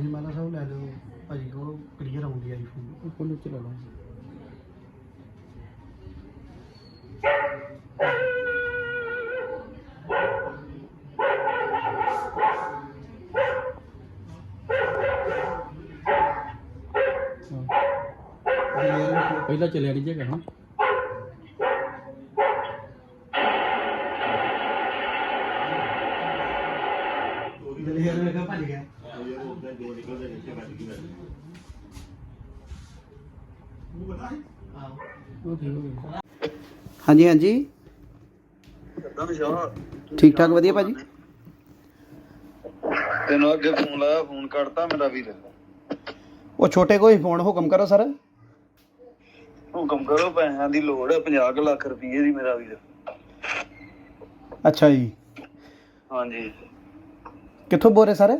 ਖਾਲਸਾ ਸਾਹਿਬ ਲੈ ਲਓ ਭਾਜੀ ਕੋਲ ਕਲੀਅਰ ਆਉਂਦੀ ਆਈਫੋਨ ਕੋਲ ਚਲਾ ਲਓ ਪਹਿਲਾਂ ਚੱਲਿਆ ਨਹੀਂ ਜੇਗਾ ਹਾਂ। ਦਲੇਰ ਨੇ ਕਹਾ ਭੱਜ ਗਿਆ। ਹਾਂਜੀ ਹਾਂਜੀ। ਠੀਕ ਠਾਕ ਵਧੀਆ ਭਾਜੀ? ਤੈਨੂੰ ਅੱਗੇ ਫੋਨ ਲਾਇਆ ਫੋਨ ਕੱਟਤਾ ਮੇਰਾ ਵੀਰ ਉਹ ਛੋਟੇ ਕੋਈ ਫੋਨ ਹੁਕਮ ਕਰੋ ਸਰ। ਹੁਕਮ ਕਰੋ ਪੈਸਿਆਂ ਦੀ ਲੋੜ ਹੈ 50 ਕੁ ਲੱਖ ਰੁਪਏ ਦੀ ਮੇਰਾ ਵੀਰ ਅੱਛਾ ਜੀ। ਹਾਂਜੀ। ਕਿੱਥੋਂ ਬੋਲ ਰਹੇ ਸਰ?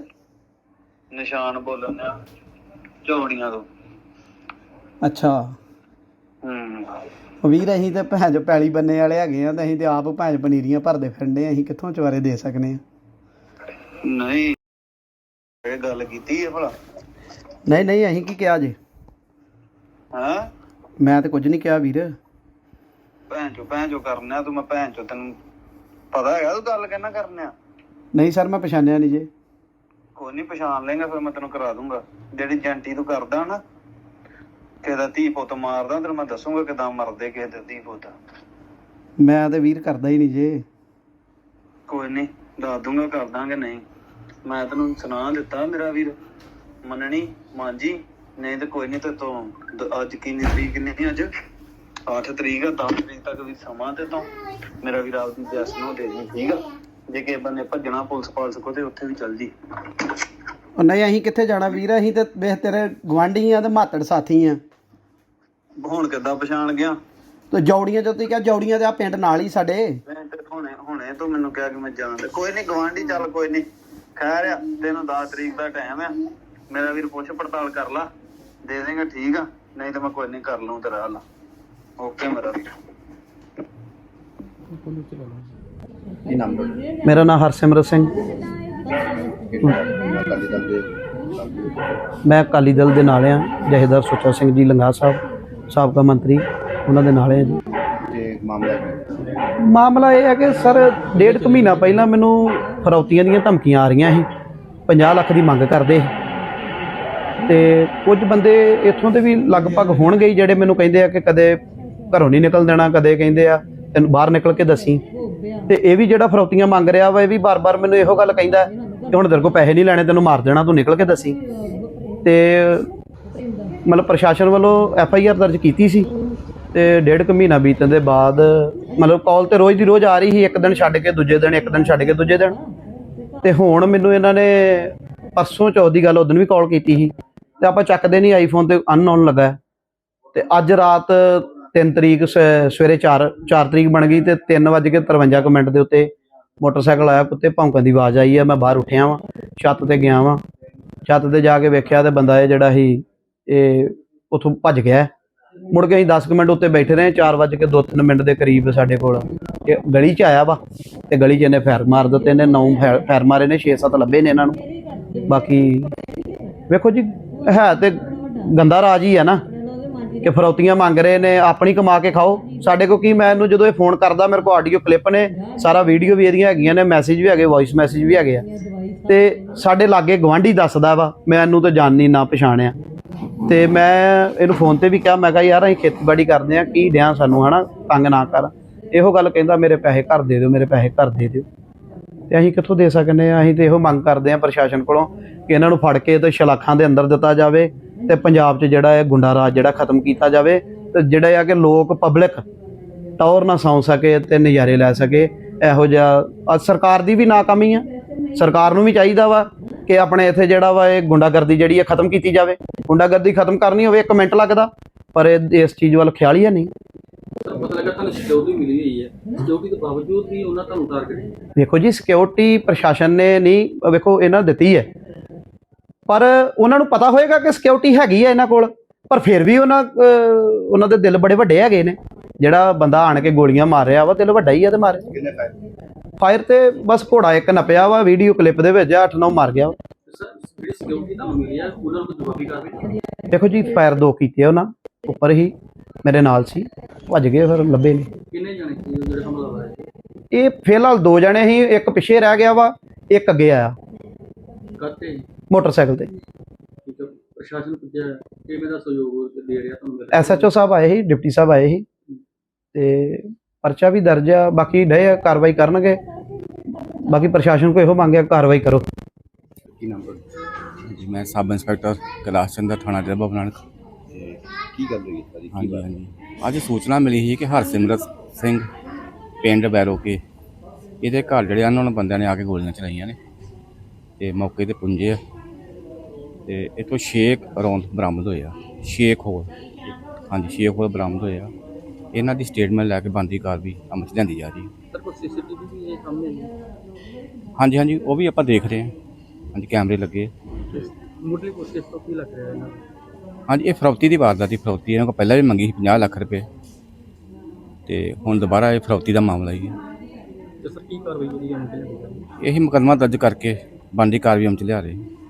ਨਿਸ਼ਾਨ ਬੋਲਣ ਆ ਝੋੜੀਆਂ ਤੋਂ। ਅੱਛਾ। ਹੂੰ। ਵੀਰ ਅਸੀਂ ਤੇ ਭੈਣ ਚੋ ਪੈਲੀ ਬੰਨੇ ਵਾਲੇ ਹੈਗੇ ਆ ਤੇ ਅਸੀਂ ਤੇ ਆਪ ਭੈਣ ਚੋ ਪਨੀਰੀਆਂ ਭਰਦੇ ਫਿਰਦੇ ਆ ਅਸੀਂ ਕਿੱਥੋਂ ਚਵਾਰੇ ਦੇ ਸਕਨੇ ਆ? ਨਹੀਂ। ਇਹ ਗੱਲ ਕੀਤੀ ਹੈ ਭਲਾ। ਨਹੀਂ ਨਹੀਂ ਅਸੀਂ ਕੀ ਕਿਹਾ ਜੀ? ਹਾਂ? ਮੈਂ ਤੇ ਕੁਝ ਨਹੀਂ ਕਿਹਾ ਵੀਰ। ਭੈਣ ਚੋ ਭੈਣ ਚੋ ਕਰਨਿਆ ਤੂੰ ਮੈਂ ਭੈਣ ਚੋ ਤੈਨੂੰ ਪਤਾ ਹੈਗਾ ਤੂੰ ਗੱਲ ਕਹਿਣਾ ਕਰਨਿਆ। ਨਹੀਂ ਸਰ ਮੈਂ ਪਛਾਣਿਆ ਨਹੀਂ ਜੇ। ਕੋਈ ਨਹੀਂ ਪਛਾਣ ਲੇਗਾ ਫਿਰ ਮੈਂ ਤੈਨੂੰ ਕਰਾ ਦੂੰਗਾ। ਜਿਹੜੀ ਜੰਟੀ ਤੂੰ ਕਰਦਾ ਨਾ ਕਿਸੇ ਦਾ ਧੀ ਪੁੱਤ ਮਾਰਦਾ ਤੈਨੂੰ ਮੈਂ ਦੱਸੂਗਾ ਕਿਦਾਂ ਮਰਦੇ ਕਿਸੇ ਦੇ ਧੀ ਪੁੱਤ। ਮੈਂ ਤੇ ਵੀਰ ਕਰਦਾ ਹੀ ਨਹੀਂ ਜੇ। ਕੋਈ ਨਹੀਂ ਦੱਸ ਦੂੰਗਾ ਕਰ ਦਾਂਗੇ ਨਹੀਂ। ਮੈਂ ਤੈਨੂੰ ਸੁਣਾ ਦਿੱਤਾ ਮੇਰਾ ਵੀਰ। ਮੰਨਣੀ ਮਾਂਜੀ ਨਹੀਂ ਤੇ ਕੋਈ ਨਹੀਂ ਤੇ ਤੂੰ ਦ- ਅੱਜ ਕਿੰਨੀ ਤਰੀਕ ਨਹੀਂ ਅੱਜ? 8 ਤਰੀਕ ਆ 10 ਤਰੀਕ ਤੱਕ ਵੀ ਸਮਾਂ ਤੇ ਤੋਂ ਮੇਰਾ ਵੀਰ ਆਪਦੀ ਜੈਸ ਨੂੰ ਦੇ ਦੇ ਠੀਕ ਆ? ਜੇ ਕਿਸੇ ਬੰਨੇ ਭੱਜਣਾ ਪੁਲਿਸ ਪਾਲਸ ਕੋ ਤੇ ਉੱਥੇ ਵੀ ਚੱਲ ਜੀ। ਉਹ ਨਹੀਂ ਅਸੀਂ ਕਿੱਥੇ ਜਾਣਾ ਵੀਰ? ਅਸੀਂ ਤੇ ਵੇਖ ਤੇਰੇ ਗਵਾਂਢੀ ਆ ਤੇ ਮਾਤੜ ਸਾਥੀ ਆ। ਹੁਣ ਕਿੱਦਾਂ ਪਛਾਣ ਗਿਆ? ਤੇ ਜੌੜੀਆਂ ਜਦੋਂ ਤੁਸੀਂ ਕਿਹਾ ਜੌੜੀਆਂ ਤੇ ਆ ਪਿੰਡ ਨਾਲ ਹੀ ਸਾਡੇ। ਮੈਂ ਤੇ ਹੁਣੇ ਹੁਣੇ ਤੂੰ ਮੈਨੂੰ ਕਿਹਾ ਕਿ ਮੈਂ ਜਾਣਦਾ ਕੋਈ ਨਹੀਂ ਗਵਾਂਢੀ ਚੱਲ ਕੋਈ ਨਹੀਂ। ਖੈਰ ਆ ਤੈਨੂੰ 10 ਤਰੀਕ ਦਾ ਟਾਈਮ ਆ। ਮੇਰਾ ਵੀਰ ਪੁੱਛ ਪੜਤਾਲ ਕਰ ਲਾ। ਦੇ ਦੇਂਗਾ ਠੀਕ ਆ। ਨਹੀਂ ਤਾਂ ਮੈਂ ਕੋਈ ਨਹੀਂ ਕਰ ਲਊ ਤੇਰਾ ਹੱਲ। ਓਕੇ ਮੇਰਾ ਵੀਰ। ਮੇਰਾ ਨਾਮ ਹਰਸਿਮਰਤ ਸਿੰਘ। ਮੈਂ ਅਕਾਲੀ ਦਲ ਦੇ ਨਾਲ ਆ ਜਹੇਦਾਰ ਸੁੱਚਾ ਸਿੰਘ ਜੀ ਲੰਗਾ ਸਾਹਿਬ ਸਾਬਕਾ ਮੰਤਰੀ ਉਹਨਾਂ ਦੇ ਨਾਲ ਆ ਜੀ। ਮਾਮਲਾ ਇਹ ਹੈ ਕਿ ਸਰ ਡੇਢ ਕੁ ਮਹੀਨਾ ਪਹਿਲਾਂ ਮੈਨੂੰ ਫਰੌਤੀਆਂ ਦੀਆਂ ਧਮਕੀਆਂ ਆ ਰਹੀਆਂ ਸੀ। 50 ਲੱਖ ਦੀ ਮੰਗ ਕਰਦੇ ਸੀ। ਤੇ ਕੁਝ ਬੰਦੇ ਇੱਥੋਂ ਦੇ ਵੀ ਲਗਭਗ ਹੋਣਗੇ ਹੀ ਜਿਹੜੇ ਮੈਨੂੰ ਕਹਿੰਦੇ ਆ ਕਿ ਕਦੇ ਘਰੋਂ ਨਹੀਂ ਨਿਕਲ ਦੇਣਾ ਕਦੇ ਕਹਿੰਦੇ ਆ ਤੈਨੂੰ ਬਾਹਰ ਨਿਕਲ ਕੇ ਦੱਸੀ। ਤੇ ਇਹ ਵੀ ਜਿਹੜਾ ਫਰੌਤੀਆਂ ਮੰਗ ਰਿਹਾ ਵਾ, ਇਹ ਵੀ ਬਾਰ-ਬਾਰ ਮੈਨੂੰ ਇਹੋ ਗੱਲ ਕਹਿੰਦਾ ਹੈ ਕਿ ਹੁਣ ਤੇਰੇ ਕੋਲ ਪੈਸੇ ਨਹੀਂ ਲੈਣੇ, ਤੈਨੂੰ ਮਾਰ ਦੇਣਾ, ਤੂੰ ਨਿਕਲ ਕੇ ਦੱਸੀ। ਤੇ ਮਤਲਬ ਪ੍ਰਸ਼ਾਸਨ ਵੱਲੋਂ ਐਫ ਆਈ ਆਰ ਦਰਜ ਕੀਤੀ ਸੀ ਤੇ ਡੇਢ ਕੁ ਮਹੀਨਾ ਬੀਤਣ ਦੇ ਬਾਅਦ ਮਤਲਬ ਕਾਲ ਤੇ ਰੋਜ਼ ਦੀ ਰੋਜ਼ ਆ ਰਹੀ ਸੀ, ਇੱਕ ਦਿਨ ਛੱਡ ਕੇ ਦੂਜੇ ਦਿਨ, ਇੱਕ ਦਿਨ ਛੱਡ ਕੇ ਦੂਜੇ ਦਿਨ। ਤੇ ਹੁਣ ਮੈਨੂੰ ਇਹਨਾਂ ਨੇ ਪਰਸੋਂ ਚੌਥ ਦੀ ਗੱਲ ਉਦੋਂ ਵੀ ਕਾਲ ਕੀਤੀ ਸੀ। ਤੇ ਆਪਾਂ ਚੱਕਦੇ ਨਹੀਂ ਆਈਫੋਨ ਤੇ ਅਨਨੋਨ ਲੱਗਾ ਤੇ ਅੱਜ ਰਾਤ 3 ਤਰੀਕ ਸ- ਸਵੇਰੇ 4 4 ਤਰੀਕ ਬਣ ਗਈ ਤੇ 3:53 ਕੁ ਮਿੰਟ ਦੇ ਉੱਤੇ ਮੋਟਰਸਾਈਕਲ ਆਇਆ, ਕੁੱਤੇ ਭੌਂਕਣ ਦੀ ਆਵਾਜ਼ ਆਈ ਆ, ਮੈਂ ਬਾਹਰ ਉੱਠਿਆ ਵਾਂ, ਛੱਤ ਤੇ ਗਿਆ ਵਾਂ। ਛੱਤ ਤੇ ਜਾ ਕੇ ਵੇਖਿਆ ਤੇ ਬੰਦਾ ਇਹ ਜਿਹੜਾ ਸੀ, ਇਹ ਉਥੋਂ ਭੱਜ ਗਿਆ। ਮੁੜ ਕੇ ਅਸੀਂ 10 ਕੁ ਮਿੰਟ ਉੱਤੇ ਬੈਠੇ ਰਹੇ 4:02 ਮਿੰਟ ਦੇ ਕਰੀਬ ਸਾਡੇ ਕੋਲ ਇਹ ਗਲੀ 'ਚ ਆਇਆ ਵਾ ਤੇ ਗਲੀ 'ਚ ਇਹਨੇ ਫੈਰ ਮਾਰ ਦਿੱਤੇ ਨੇ 9 ਫੈਰ ਮਾਰੇ ਨੇ 6-7 ਲੱਭੇ ਨੇ ਇਹਨਾਂ ਨੂੰ। ਬਾਕੀ ਵੇਖੋ ਜੀ, ਹੈ ਤੇ ਗੰਦਾ ਰਾਜ ਹੀ ਹੈ ਨਾ। ਕਿ ਫਰੌਤੀਆਂ ਮੰਗ ਰਹੇ ਨੇ, ਆਪਣੀ ਕਮਾ ਕੇ ਖਾਓ। ਸਾਡੇ ਕੋ ਕੀ, ਮੈਂ ਇਹਨੂੰ ਜਦੋਂ ਇਹ ਫੋਨ ਕਰਦਾ, ਮੇਰੇ ਕੋ ਆਡੀਓ ਕਲਿੱਪ ਨੇ, ਸਾਰਾ ਵੀਡੀਓ ਵੀ ਇਹਦੀਆਂ ਹੈਗੀਆਂ ਨੇ, ਮੈਸੇਜ ਵੀ ਹੈਗੇ ਵੌਇਸ ਮੈਸੇਜ ਵੀ ਹੈਗੇ ਆ। ਤੇ ਸਾਡੇ ਲਾਗੇ ਗਵਾਂਢੀ ਦੱਸਦਾ ਵਾ, ਮੈਂ ਇਹਨੂੰ ਤਾਂ ਜਾਣਨੀ, ਨਾ ਪਛਾਣਿਆ। ਤੇ ਮੈਂ ਇਹਨੂੰ ਫੋਨ ਤੇ ਵੀ ਕਿਹਾ, ਮੈਂ ਕਿਹਾ, ਯਾਰ, ਅਸੀਂ ਖੇਤੀਬਾੜੀ ਕਰਦੇ ਆ ਕੀ ਦਿਆਂ ਸਾਨੂੰ, ਹਨਾ? ਤੰਗ ਨਾ ਕਰ। ਇਹੋ ਗੱਲ ਕਹਿੰਦਾ, ਮੇਰੇ ਪੈਸੇ ਘਰ ਦੇ ਦਿਓ, ਮੇਰੇ ਪੈਸੇ ਘਰ ਦੇ ਦਿਓ। ਤੇ ਅਸੀਂ ਕਿੱਥੋਂ ਦੇ ਸਕਨੇ ਆ? ਅਸੀਂ ਤੇ ਇਹੋ ਮੰਗ ਕਰਦੇ ਆ ਪ੍ਰਸ਼ਾਸਨ ਕੋਲੋਂ ਕਿ ਇਹਨਾਂ ਨੂੰ ਫੜ ਕੇ ਤੇ ਸ਼ਲਾਖਾਂ ਦੇ ਅੰਦਰ ਦਿੱਤਾ ਜਾਵੇ। ਤੇ ਪੰਜਾਬ 'ਚ ਜਿਹੜਾ ਇਹ ਗੁੰਡਾ ਰਾਜ ਜਿਹੜਾ ਖਤਮ ਕੀਤਾ ਜਾਵੇ ਤੇ ਜਿਹੜਾ ਆ ਕਿ ਲੋਕ ਪਬਲਿਕ ਟੌਰ ਨਾ ਸੌਂ ਸਕੇ ਤੇ ਨਜ਼ਾਰੇ ਲੈ ਸਕੇ ਇਹੋ ਜਿਹਾ ਸਰਕਾਰ ਦੀ ਵੀ ਨਾਕਾਮੀ ਆ। ਸਰਕਾਰ ਨੂੰ ਵੀ ਚਾਹੀਦਾ ਵਾ ਕਿ ਆਪਣੇ ਇੱਥੇ ਜਿਹੜਾ ਵਾ ਇਹ ਗੁੰਡਾਗਰਦੀ ਜਿਹੜੀ ਹੈ ਖਤਮ ਕੀਤੀ ਜਾਵੇ। ਗੁੰਡਾਗਰਦੀ ਖਤਮ ਕਰਨੀ ਹੋਵੇ ਇੱਕ ਮਿੰਟ ਲੱਗਦਾ ਪਰ ਇਸ ਚੀਜ਼ ਵੱਲ ਖਿਆਲ ਹੀ ਹੈ ਨਹੀਂ। ਪਤਾ ਲੱਗਾ ਤੁਹਾਨੂੰ ਸਿਕਿਉਰਿਟੀ ਮਿਲੀ ਹੋਈ ਹੈ। ਸਿਕਿਉਰਿਟੀ ਦੇ ਬਾਵਜੂਦ ਵੀ ਉਹਨਾਂ ਤੁਹਾਨੂੰ ਟਾਰਗੇਟ ਵੇਖੋ ਜੀ ਸਿਕਿਉਰਿਟੀ ਪ੍ਰਸ਼ਾਸਨ ਨੇ ਨਹੀਂ ਵੇਖੋ ਇਹਨਾਂ ਦਿੱਤੀ ਹੈ। ਪਰ ਉਹਨਾਂ ਨੂੰ ਪਤਾ ਹੋਏਗਾ ਕਿ ਸਿਕਿਉਰਿਟੀ ਹੈਗੀ ਹੈ ਇਹਨਾਂ ਕੋਲ ਪਰ ਫਿਰ ਵੀ ਉਹਨਾਂ ਉਹਨਾਂ ਦੇ ਦਿਲ ਬੜੇ ਵੱਡੇ ਹੈਗੇ ਨੇ। ਜਿਹੜਾ ਬੰਦਾ ਆਣ ਕੇ ਗੋਲੀਆਂ ਮਾਰ ਰਿਹਾ ਵਾ ਦਿਲ ਵੱਡਾ ਹੀ ਆ ਤੇ ਮਾਰੇ ਫਾਇਰ ਤੇ ਬਸ ਘੋੜਾ ਇੱਕ ਨਪਿਆ ਵਾ ਵੀਡੀਓ ਕਲਿੱਪ ਦੇ ਵਿੱਚ 8-9 ਮਾਰ ਗਿਆ ਹੈ ਦੇਖੋ ਜੀ ਫਾਇਰ ਦੋ ਕੀਤੇ ਆ ਉਹਨਾਂ ਉੱਪਰ ਹੀ ਮੇਰੇ ਨਾਲ ਸੀ ਭੱਜ ਗਏ ਫਿਰ ਲੱਭੇ ਨਹੀਂ ਕਿੰਨੇ ਜਾਣੇ ਸੀ ਜਿਹੜੇ ਹਮਲਾ ਹੋਇਆ ਹੈ ਇਹ ਫਿਲਹਾਲ ਦੋ ਜਣੇ ਸੀ ਇੱਕ ਪਿੱਛੇ ਰਹਿ ਗਿਆ ਵਾ ਇੱਕ ਅੱਗੇ ਆਇਆ। ਕਰਤੇ ਮੋਟਰਸਾਈਕਲ ਤੇ। ਠੀਕ ਹੈ ਪ੍ਰਸ਼ਾਸਨ ਪੁੱਜਿਆ ਕਿਵੇਂ ਦਾ ਸਹਿਯੋਗ ਦੇ ਰਿਹਾ ਤੁਹਾਨੂੰ ਮਿਲ ਐਸਐਚਓ ਸਾਹਿਬ ਆਏ ਸੀ ਡਿਪਟੀ ਸਾਹਿਬ ਆਏ ਸੀ। ਤੇ ਪਰਚਾ ਵੀ ਦਰਜ ਆ ਬਾਕੀ ਡੇ ਆ ਕਾਰਵਾਈ ਕਰਨਗੇ। ਬਾਕੀ ਪ੍ਰਸ਼ਾਸਨ ਕੋ ਇਹੋ ਮੰਗਿਆ ਕਾਰਵਾਈ ਕਰੋ। ਕੀ ਨਾਮ ਤੁਹਾਡਾ? ਜੀ ਮੈਂ ਸਬ ਇੰਸਪੈਕਟਰ ਕੈਲਾਸ਼ ਚੰਦਰ ਥਾਣਾ ਜ਼ਿਲ੍ਹਾ ਬਾਬਾ ਨਾਨਕ। ਕੀ ਗੱਲ ਹੋਈ ਸਾਰੀ ਕੀ ਹਾਂਜੀ ਬਾਤ ਹਾਂਜੀ। ਅੱਜ ਸੂਚਨਾ ਮਿਲੀ ਸੀ ਕਿ ਹਰਸਿਮਰਤ ਸਿੰਘ ਪਿੰਡ ਬੈਰੋਕੇ ਇਹਦੇ ਘਰ ਜਿਹੜੇ ਆ ਉਹਨਾਂ ਨੂੰ ਬੰਦਿਆਂ ਨੇ ਆ ਕੇ ਗੋਲੀਆਂ ਚਲਾਈਆਂ ਨੇ। ਤੇ ਮੌਕੇ ਤੇ ਪੁੰਜੇ ਆ। ਤੇ ਇਥੋਂ 6 ਰੌਂਦ ਬਰਾਮਦ ਹੋਏ ਆ। 6 ਖੋਲ ਹਾਂਜੀ 6 ਖੋਲ ਬਰਾਮਦ ਹੋਏ ਆ। ਇਹਨਾਂ ਦੀ ਸਟੇਟਮੈਂਟ ਲੈ ਕੇ ਬੰਦੀ ਕਾਰਵਾਈ ਅਮਲ 'ਚ ਲਿਆਂਦੀ ਜਾ ਰਹੀ। ਹੈ ਸਰ ਕੋਈ ਸੀਸੀਟੀਵੀ ਵੀ ਇਹ ਸਾਹਮਣੇ ਹੈ? ਹਾਂਜੀ ਹਾਂਜੀ ਉਹ ਵੀ ਆਪਾਂ ਦੇਖ ਰਹੇ ਹਾਂ। ਹਾਂਜੀ ਕੈਮਰੇ ਲੱਗੇ। ਮੁੱਢਲੀ ਕੋਸ਼ਿਸ਼ ਤੋਂ ਕੀ ਲੱਗ ਰਿਹਾ ਇਹਨਾਂ ਹਾਂਜੀ ਇਹ ਫਰੌਤੀ ਦੀ ਵਾਰਦਾਤ ਦੀ ਫਰੌਤੀ ਇਹਨਾਂ ਕੋਲ ਪਹਿਲਾਂ ਵੀ ਮੰਗੀ ਸੀ 50 ਲੱਖ ਰੁਪਏ। ਤੇ ਹੁਣ ਦੁਬਾਰਾ ਇਹ ਫਰੌਤੀ ਦਾ ਮਾਮਲਾ ਹੀ ਹੈ। ਤੇ ਸਰ ਕੀ ਕਾਰਵਾਈ ਜਿਹੜੀ ਹੈ ਇਹੀ ਮੁਕੱਦਮਾ ਦਰਜ ਕਰਕੇ ਬਣਦੀ ਕਾਰਵਾਈ ਅਮਲ ਚ ਲਿਆ ਰਹੇ। ਹਾਂ।